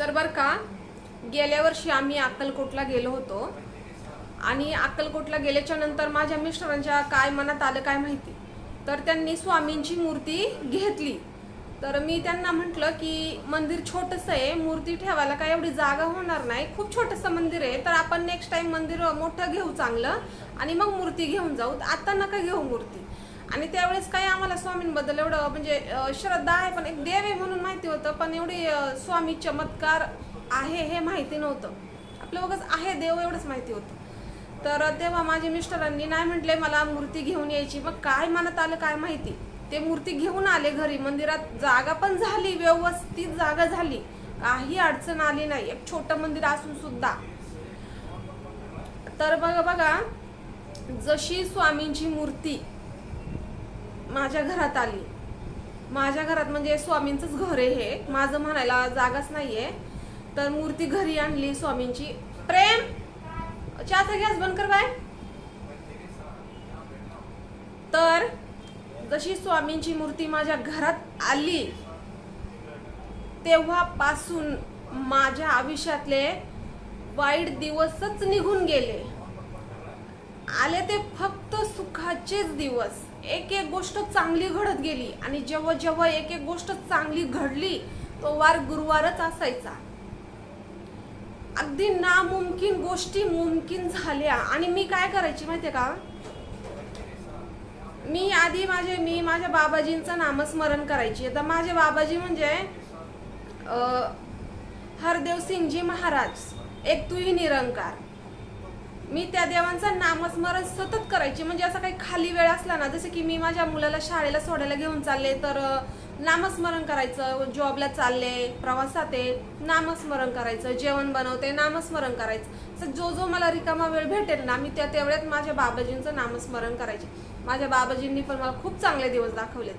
तर बरं का गेल्या वर्षी आम्ही अक्कलकोटला गेलो होतो. आणि अक्कलकोटला गेल्याच्यानंतर माझ्या मिस्टरांच्या काय मनात आलं काय माहिती. तर त्यांनी स्वामींची मूर्ती घेतली. तर मी त्यांना म्हटलं की मंदिर छोटंसं आहे मूर्ती ठेवायला काय एवढी जागा होणार नाही. खूप छोटंसं मंदिर आहे तर आपण नेक्स्ट टाइम मंदिर मोठं घेऊ चांगलं. आणि मग मूर्ती घेऊन जाऊ. आता नका घेऊ मूर्ती. आणि त्यावेळेस काही आम्हाला स्वामींबद्दल एवढं म्हणजे श्रद्धा आहे पण एक देव आहे म्हणून माहिती होतं पण एवढी स्वामी चमत्कार आहे हे माहिती नव्हतं. आपलं बघच आहे देव एवढंच माहिती होतं. तर तेव्हा माझ्या मिस्टरांनी नाही म्हटले मला मूर्ती घेऊन यायची. मग काय मनात आलं काय माहिती? ते मूर्ती घेऊन आले घरी मंदिरात जागा पण झाली व्यवस्थित जागा झाली. काही अडचण आली नाही एक छोटं मंदिर असून सुद्धा. तर बघा बघा जशी स्वामींची मूर्ती माझ्या घरात आली. माझ्या घरात म्हणजे स्वामींचंच घर आहे हे. माझं म्हणायला जागाच नाहीये. तर मूर्ती घरी आणली स्वामींची. प्रेम! चहाचा गॅस बंद कर बाय. तर जशी स्वामींची मूर्ती माझ्या घरात आली तेव्हापासून माझ्या आयुष्यातले वाईट दिवसच निघून गेले. आले ते फक्त सुखाचेच दिवस. एक एक गोष्ट चांगली घडत गेली आणि जेव्हा जेव्हा एक एक गोष्ट चांगली घडली तो वार गुरुवारच असायचा. अगदी नामुमकिन गोष्टी मुमकिन झाल्या. आणि मी काय करायची माहितीये का? मी आधी माझे मी माझ्या बाबाजींचं नामस्मरण करायची. आता माझे बाबाजी म्हणजे हरदेव सिंगजी महाराज. एक तुही निरंकार. मी त्या देवांचं नामस्मरण सतत करायची. म्हणजे असा काही खाली वेळ असला ना जसं की मी माझ्या मुलाला शाळेला सोडायला घेऊन चालले तर नामस्मरण करायचं जॉबला चालले प्रवासात आहे नामस्मरण करायचं जेवण बनवते नामस्मरण करायचं. तर जो जो मला रिकामा वेळ भेटेल ना मी त्या तेवढ्यात माझ्या बाबाजींचं नामस्मरण करायचे. माझ्या बाबाजींनी पण मला खूप चांगले दिवस दाखवलेत.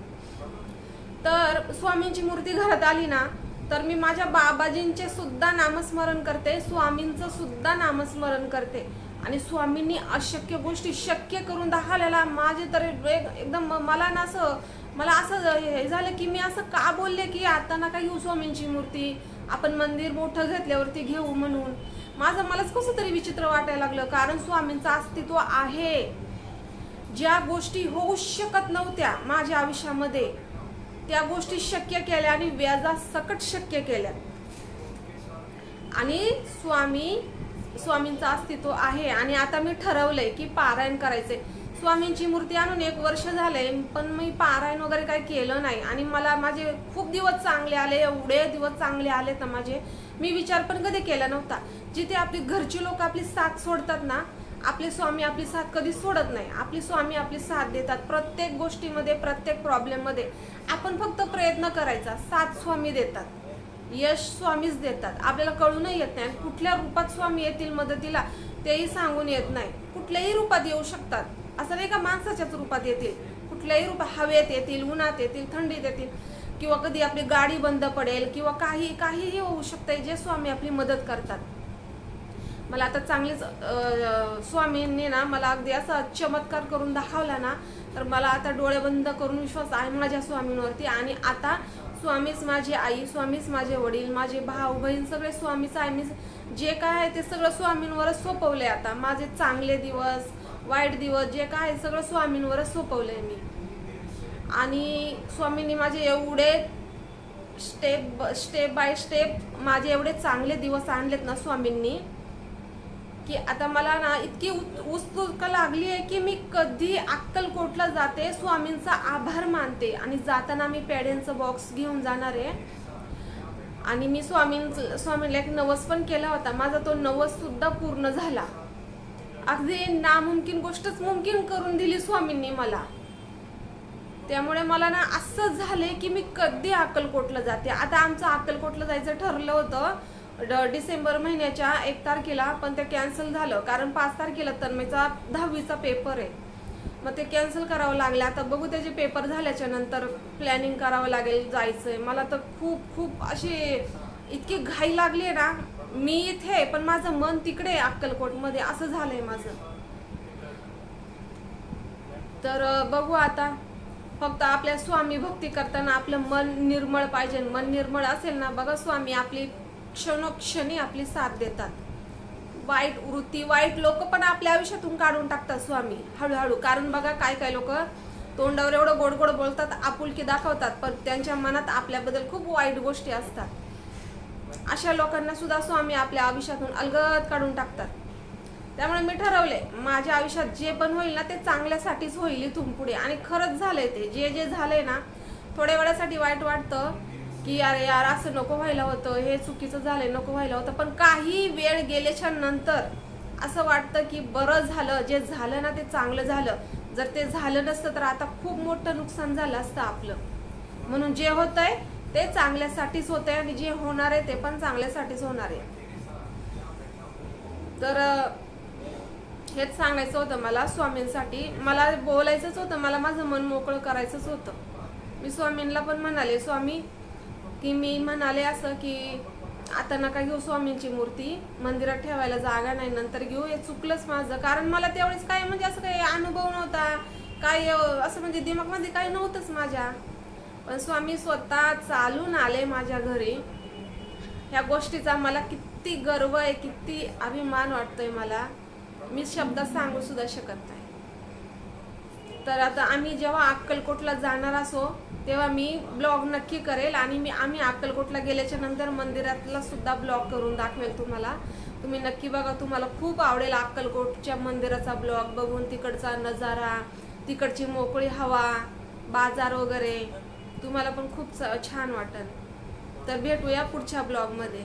तर स्वामींची मूर्ती घरात आली ना तर मी माझ्या बाबाजींचे सुद्धा नामस्मरण करते स्वामींचं सुद्धा नामस्मरण करते. आणि स्वामींनी अशक्य गोष्टी शक्य करून दाखवलेला माझे तर एक- एकदम मला ना असं मला असं हे झालं की मी असं का बोलले की आता नका घेऊ स्वामींची मूर्ती? आपण मंदिर मोठं घेतल्यावरती घेऊ म्हणून. माझं मलाच कसं तरी विचित्र वाटायला लागलं कारण स्वामींचं अस्तित्व आहे. ज्या गोष्टी होऊ शकत नव्हत्या माझ्या आयुष्यामध्ये त्या गोष्टी शक्य केल्या आणि व्याजा सकट शक्य केल्या. आणि स्वामी स्वामींचं अस्तित्व आहे. आणि आता मी ठरवलंय की पारायण करायचंय. स्वामींची मूर्ती आणून एक वर्ष झालंय पण मी पारायण वगैरे काही केलं नाही. आणि मला माझे खूप दिवस चांगले आले एवढे दिवस चांगले आले तर माझे मी विचार पण कधी केला नव्हता. जिथे आपली घरची लोक आपली साथ सोडतात ना आपले स्वामी आपली साथ कधी सोडत नाही. आपली स्वामी आपली साथ देतात. प्रत्येक गोष्टीमध्ये प्रत्येक प्रॉब्लेममध्ये आपण फक्त प्रयत्न करायचा. साथ स्वामी देतात. यश स्वामीच देतात. आपल्याला कळूनही येत नाही. कुठल्या रूपात स्वामी येतील मदतीला तेही सांगून येत नाही. कुठल्याही रूपात येऊ शकतात. असं नाही का माणसाच्याच रूपात येतील? कुठल्याही रूपात हवेत येतील उन्हात येतील थंडीत येतील किंवा कधी आपली गाडी बंद पडेल किंवा काही काहीही होऊ शकतंय जे स्वामी आपली मदत करतात. मला आता चांगलीच स्वामींनी ना मला अगदी असा चमत्कार करून दाखवला ना तर मला आता डोळे बंद करून विश्वास आहे माझ्या स्वामींवरती. आणि आता स्वामीच माझी आई स्वामीच माझे वडील माझे भाऊ बहीण सगळे स्वामीच आहे. मी जे काय आहे ते सगळं स्वामींवरच सोपवलंय आता. माझे चांगले दिवस वाईट दिवस जे काय आहे सगळं स्वामींवरच सोपवलंय मी. आणि स्वामींनी माझे एवढे स्टेप स्टेप बाय स्टेप माझे एवढे चांगले दिवस आणलेत ना स्वामींनी की आता मला ना इतकी उत्सुक लागली आहे की मी कधी अक्कलकोटला जाते. स्वामींचा आभार मानते. आणि जाताना मी पेड्यांचं बॉक्स घेऊन जाणार आहे. आणि मी स्वामीं स्वामीला एक नवस पण केला होता. माझा तो नवस सुद्धा पूर्ण झाला. अगदी नामुमकिन गोष्टच मुमकिन करून दिली स्वामींनी मला. त्यामुळे मला ना असं झालंय की मी कधी अक्कलकोटला जाते. आता आमचं अक्कलकोटला जायचं ठरलं होतं. डिसेंबर महिन्याच्या एक तारखेला पण ते कॅन्सल झालं. कारण पाच तारखेला तन्मयचा दहावीचा पेपर आहे. मग ते कॅन्सल करावं लागलं. आता बघू त्याचे पेपर झाल्याच्यानंतर प्लॅनिंग करावं लागेल जायचंय. मला तर खूप खूप अशी इतकी घाई लागली आहे ना. मी इथे पण माझं मन तिकडे अक्कलकोटमध्ये. असं झालंय माझं. तर बघू आता. फक्त आपल्या स्वामी भक्ती करताना आपलं मन निर्मळ पाहिजे. मन निर्मळ असेल ना बघा स्वामी आपली क्षणोक्षणी आपली साथ देतात. वाईट वृत्ती वाईट लोक पण आपल्या आयुष्यातून काढून टाकतात स्वामी हळूहळू. कारण बघा काय काय लोक तोंडावर एवढं गोड गोड बोलतात आपुलकी दाखवतात पण त्यांच्या मनात आपल्याबद्दल खूप वाईट गोष्टी असतात. अशा लोकांना सुद्धा स्वामी आपल्या आयुष्यातून अलगद काढून टाकतात. त्यामुळे मी ठरवले माझ्या आयुष्यात जे पण होईल ना ते चांगल्यासाठीच होईल इथून पुढे. आणि खरंच झालंय ते. जे जे झालंय ना थोड्या वेळासाठी वाईट वाटतं की अरे यार असं नको व्हायला होतं हे चुकीचं झालंय नको व्हायला होतं. पण काही वेळ गेल्याच्यानंतर असं वाटतं की बरं झालं जे झालं ना ते चांगलं झालं. जर ते झालं नसतं तर आता खूप मोठं नुकसान झालं असतं आपलं. म्हणून जे होतंय ते चांगल्यासाठीच होत आहे आणि जे होणार आहे ते पण चांगल्यासाठीच होणार आहे. तर हेच सांगायचं होतं मला स्वामींसाठी. मला बोलायचंच होतं मला माझं मन मोकळं करायचंच होतं. मी स्वामींना पण म्हणाले स्वामी की मी म्हणाले असं की आता नका घेऊ स्वामींची मूर्ती मंदिरात ठेवायला जागा नाही नंतर घेऊ हे चुकलंच माझं. कारण मला त्यावेळेस काय म्हणजे असं काही अनुभव नव्हता काय असं म्हणजे दिमागमध्ये काही नव्हतंच माझ्या. पण स्वामी स्वतः चालून आले माझ्या घरी. ह्या गोष्टीचा मला किती गर्व आहे किती अभिमान वाटतोय मला. मी शब्दात सांगू सुद्धा शकत नाही. तर आता आम्ही जेव्हा अक्कलकोटला जाणार असो तेव्हा मी ब्लॉग नक्की करेल आणि मी आम्ही अक्कलकोटला गेल्याच्यानंतर मंदिरातला सुद्धा ब्लॉग करून दाखवेल तुम्हाला. तुम्ही नक्की बघा तुम्हाला खूप आवडेल अक्कलकोटच्या मंदिराचा ब्लॉग. बघून तिकडचा नजारा तिकडची मोकळी हवा बाजार वगैरे. तुम्हाला पण खूप छान वाटेल. तर भेटूया पुढच्या ब्लॉगमध्ये.